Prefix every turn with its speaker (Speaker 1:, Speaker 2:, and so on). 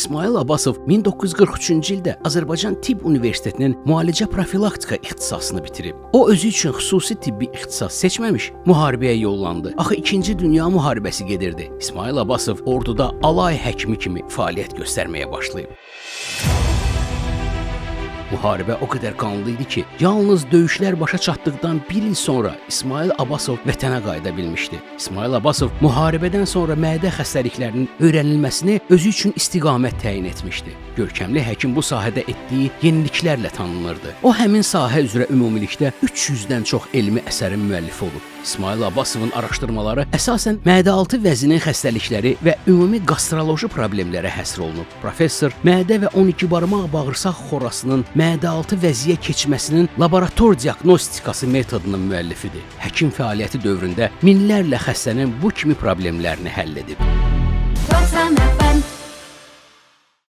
Speaker 1: İsmail Abbasov 1943-cü ildə Azərbaycan Tibb Universitetinin müalicə profilaktika ixtisasını bitirib. O özü üçün xüsusi tibbi ixtisas seçməmiş, müharibəyə yollandı. Axı 2-ci Dünya müharibəsi gedirdi. İsmail Abbasov orduda alay həkimi kimi fəaliyyət göstərməyə başlayıb. Müharibə o qədər qanlı idi ki, yalnız döyüşlər başa çatdıqdan bir il sonra İsmail Abbasov vətənə qayıda bilmişdi. İsmail Abbasov müharibədən sonra mədə xəstəliklərinin öyrənilməsini özü üçün istiqamət təyin etmişdi. Görkəmli həkim bu sahədə etdiyi yeniliklərlə tanınırdı. O həmin sahə üzrə ümumilikdə 300-dən çox elmi əsərin müəllifi olub. İsmail Abbasovun araşdırmaları əsasən mədə-altı vəzinin xəstəlikləri və ümumi qastroloji problemlərə həsr olunub. Professor mədə və 12 barmaq bağırsaq xorasının mədə-altı vəziyə keçməsinin laborator diaqnostikası metodunun müəllifidir. Həkim fəaliyyəti dövründə minlərlə xəstənin bu kimi problemlərini həll edib. Basana.